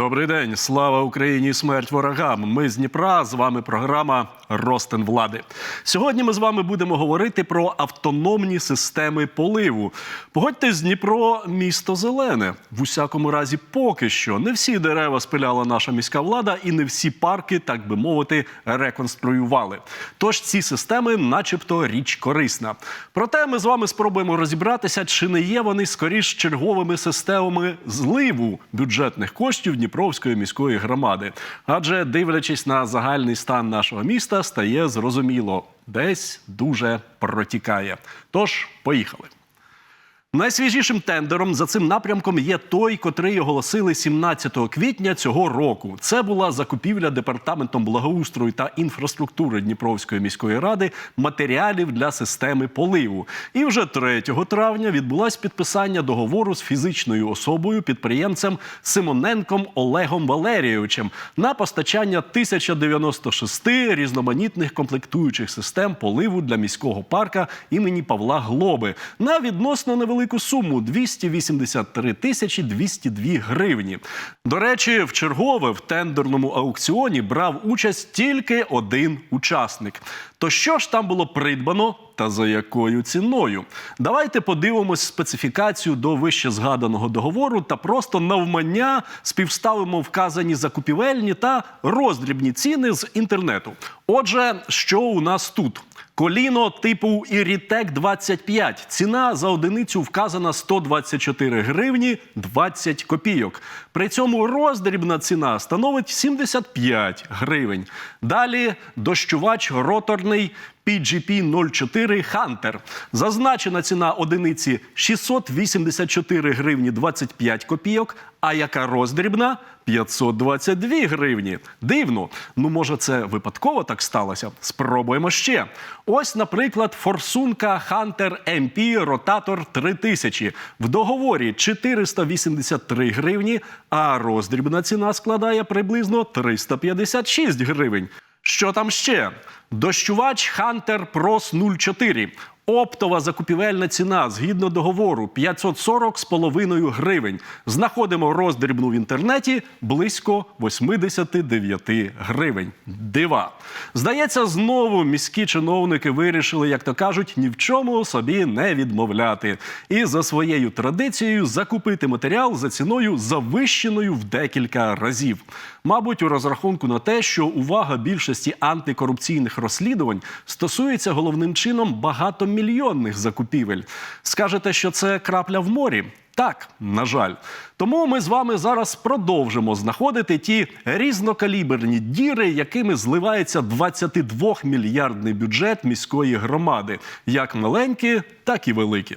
Добрий день, слава Україні, і смерть ворогам. Ми з Дніпра. З вами програма Ростин влади. Сьогодні ми з вами будемо говорити про автономні системи поливу. Погодьтесь, Дніпро місто зелене. В усякому разі, поки що не всі дерева спиляла наша міська влада, і не всі парки, так би мовити, реконструювали. Тож ці системи, начебто, річ корисна. Проте ми з вами спробуємо розібратися, чи не є вони скоріш черговими системами зливу бюджетних коштів Дніпровської міської громади. Адже дивлячись на загальний стан нашого міста, стає зрозуміло, десь дуже протікає. Тож, поїхали. Найсвіжішим тендером за цим напрямком є той, котрий оголосили 17 квітня цього року. Це була закупівля департаментом благоустрою та інфраструктури Дніпровської міської ради матеріалів для системи поливу. І вже 3 травня відбулось підписання договору з фізичною особою підприємцем Симоненком Олегом Валерійовичем на постачання 1096 різноманітних комплектуючих систем поливу для міського парка імені Павла Глоби на відносно невелику суму 283 тисячі 202 гривні. До речі, в чергове в тендерному аукціоні брав участь тільки один учасник. То що ж там було придбано та за якою ціною? Давайте подивимось специфікацію до вище згаданого договору та просто навмання співставимо вказані закупівельні та роздрібні ціни з інтернету. Отже, що у нас тут? Коліно типу Ірітек 25. Ціна за одиницю вказана 124 гривні 20 копійок. При цьому роздрібна ціна становить 75 гривень. Далі дощувач роторний PGP 04 Hunter. Зазначена ціна одиниці 684 гривні 25 копійок. А яка роздрібна? 522 гривні. Дивно. Ну, може, це випадково так сталося? Спробуємо ще. Ось, наприклад, форсунка Hunter MP Rotator 3000. В договорі 483 гривні, а роздрібна ціна складає приблизно 356 гривень. Що там ще? Дощувач Hunter Pros 04. Оптова закупівельна ціна згідно договору 540 з половиною гривень. Знаходимо роздрібну в інтернеті близько 89 гривень. Дива. Здається, знову міські чиновники вирішили, як то кажуть, ні в чому собі не відмовляти. І за своєю традицією закупити матеріал за ціною завищеною в декілька разів. Мабуть, у розрахунку на те, що увага більшості антикорупційних розслідувань стосується головним чином багатомільйонних закупівель. Скажете, що це крапля в морі? Так, на жаль. Тому ми з вами зараз продовжимо знаходити ті різнокаліберні діри, якими зливається 22-мільярдний бюджет міської громади, як маленькі, так і великі.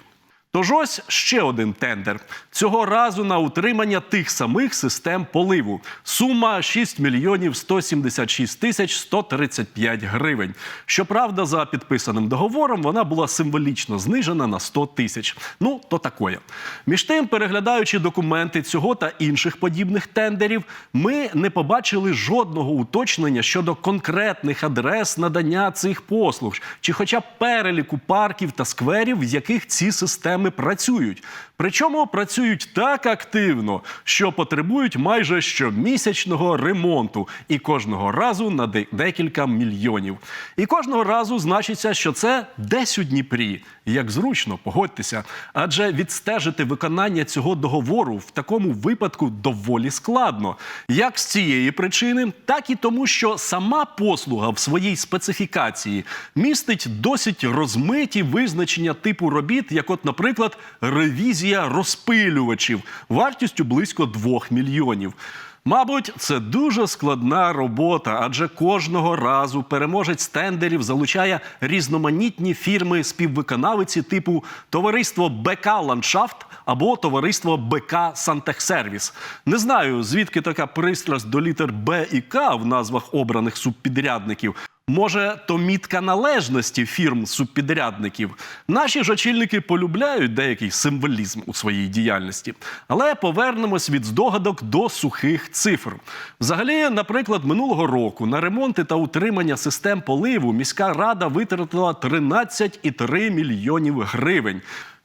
Тож ось ще один тендер. Цього разу на утримання тих самих систем поливу. Сума 6 мільйонів 176 тисяч 135 гривень. Щоправда, за підписаним договором вона була символічно знижена на 100 тисяч. Ну, то такое. Між тим, переглядаючи документи цього та інших подібних тендерів, ми не побачили жодного уточнення щодо конкретних адрес надання цих послуг, чи хоча б переліку парків та скверів, в яких ці системи працюють. Причому працюють так активно, що потребують майже щомісячного ремонту і кожного разу на декілька мільйонів. І кожного разу значиться, що це десь у Дніпрі. Як зручно, погодьтеся, адже відстежити виконання цього договору в такому випадку доволі складно. Як з цієї причини, так і тому, що сама послуга в своїй специфікації містить досить розмиті визначення типу робіт, як, от, наприклад, ревізія розпилювачів вартістю близько 2 мільйонів. Мабуть, це дуже складна робота, адже кожного разу переможець тендерів залучає різноманітні фірми співвиконавиці типу товариство БК Ландшафт або товариство БК Сантехсервіс. Не знаю, звідки така пристрасть до літер Б і К в назвах обраних субпідрядників. Може, то мітка належності фірм субпідрядників. Наші ж очільники полюбляють деякий символізм у своїй діяльності. Але повернемось від здогадок до сухих цифр. Взагалі, наприклад, минулого року на ремонти та утримання систем поливу міська рада витратила 13,3 мільйонів гривень.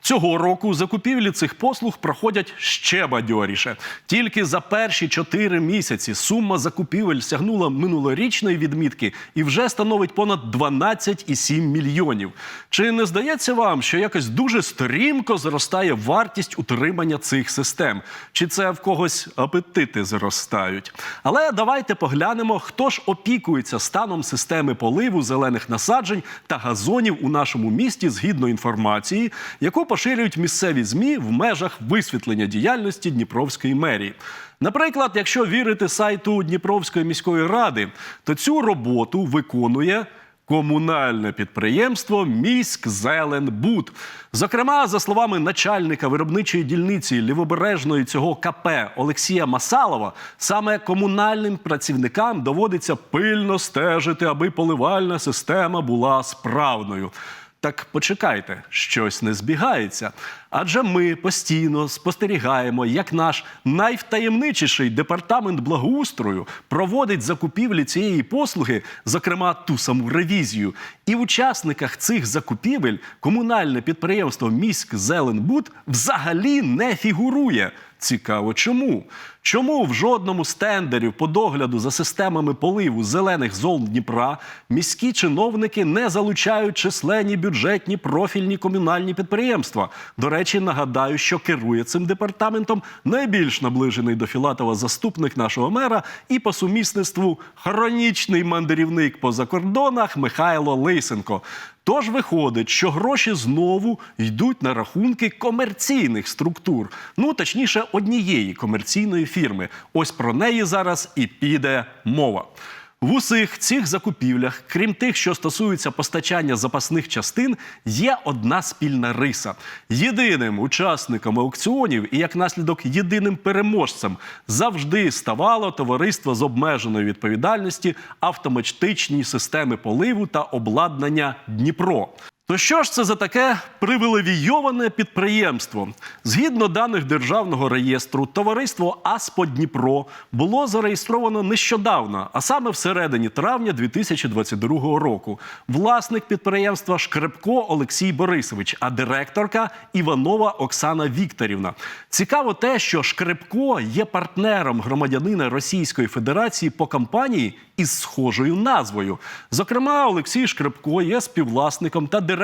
Цього року закупівлі цих послуг проходять ще бадьоріше. Тільки за перші чотири місяці сума закупівель сягнула минулорічної відмітки і вже становить понад 12,7 мільйонів. Чи не здається вам, що якось дуже стрімко зростає вартість утримання цих систем? Чи це в когось апетити зростають? Але давайте поглянемо, хто ж опікується станом системи поливу зелених насаджень та газонів у нашому місті згідно інформації, яку поширюють місцеві змі в межах висвітлення діяльності Дніпровської мерії. Наприклад, якщо вірити сайту Дніпровської міської ради, то цю роботу виконує комунальне підприємство Міськзеленбуд. Зокрема, за словами начальника виробничої дільниці лівобережної цього КП Олексія Масалова, саме комунальним працівникам доводиться пильно стежити, аби поливальна система була справною. Так почекайте, щось не збігається. Адже ми постійно спостерігаємо, як наш найвтаємничіший департамент благоустрою проводить закупівлі цієї послуги, зокрема ту саму ревізію. І в учасниках цих закупівель комунальне підприємство Міськ Зеленбуд взагалі не фігурує. Цікаво, чому? Чому в жодному з по догляду за системами поливу зелених зон Дніпра міські чиновники не залучають численні бюджетні профільні комунальні підприємства? До речі, нагадаю, що керує цим департаментом найбільш наближений до Філатова заступник нашого мера і по сумісництву хронічний мандрівник по закордонах Михайло Лисенко. Тож виходить, що гроші знову йдуть на рахунки комерційних структур, ну точніше, однієї комерційної фірми. Ось про неї зараз і піде мова. В усіх цих закупівлях, крім тих, що стосуються постачання запасних частин, є одна спільна риса. Єдиним учасником аукціонів і як наслідок єдиним переможцем завжди ставало товариство з обмеженої відповідальності автоматичні системи поливу та обладнання Дніпро. То що ж це за таке привілейоване підприємство? Згідно даних державного реєстру, товариство Аспо Дніпро було зареєстровано нещодавно, а саме всередині травня 2022 року. Власник підприємства Шкрепко Олексій Борисович, а директорка Іванова Оксана Вікторівна. Цікаво те, що Шкрепко є партнером громадянина Російської Федерації по компанії із схожою назвою. Зокрема, Олексій Шкрепко є співвласником та директором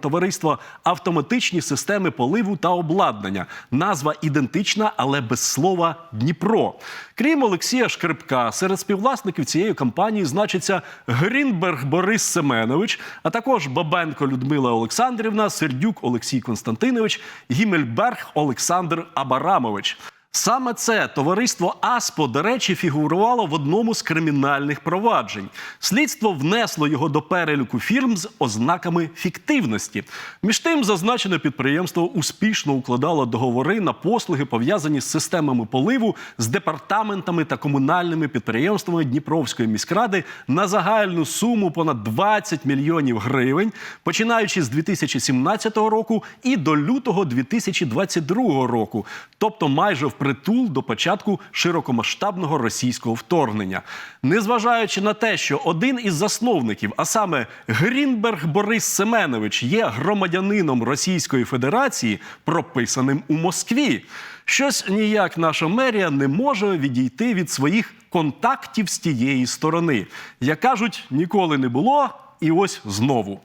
товариства автоматичні системи поливу та обладнання. Назва ідентична, але без слова Дніпро. Крім Олексія Шкрепка, серед співвласників цієї компанії значиться Грінберг Борис Семенович, а також Бабенко Людмила Олександрівна, Сердюк Олексій Константинович, Гімельберг Олександр Абарамович. Саме це товариство АСПО, до речі, фігурувало в одному з кримінальних проваджень. Слідство внесло його до переліку фірм з ознаками фіктивності. Між тим, зазначене підприємство успішно укладало договори на послуги, пов'язані з системами поливу, з департаментами та комунальними підприємствами Дніпровської міськради на загальну суму понад 20 мільйонів гривень, починаючи з 2017 року і до лютого 2022 року, тобто майже в впритул до початку широкомасштабного російського вторгнення. Незважаючи на те, що один із засновників, а саме Грінберг Борис Семенович, є громадянином Російської Федерації, прописаним у Москві. Щось ніяк наша мерія не може відійти від своїх контактів з тієї сторони. Як кажуть, ніколи не було, і ось знову.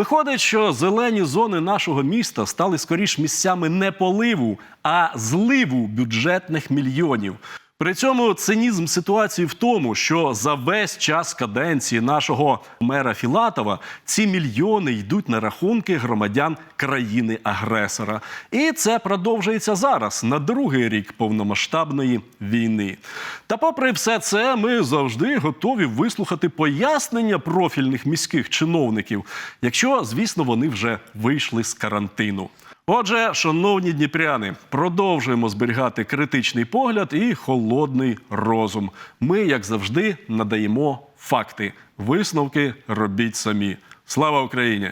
Виходить, що зелені зони нашого міста стали скоріш місцями не поливу, а зливу бюджетних мільйонів. При цьому цинізм ситуації в тому, що за весь час каденції нашого мера Філатова ці мільйони йдуть на рахунки громадян країни-агресора. І це продовжується зараз на другий рік повномасштабної війни. Та попри все це, ми завжди готові вислухати пояснення профільних міських чиновників, якщо, звісно, вони вже вийшли з карантину. Отже, шановні дніпряни, продовжуємо зберігати критичний погляд і холодний розум. Ми, як завжди, надаємо факти. Висновки робіть самі. Слава Україні!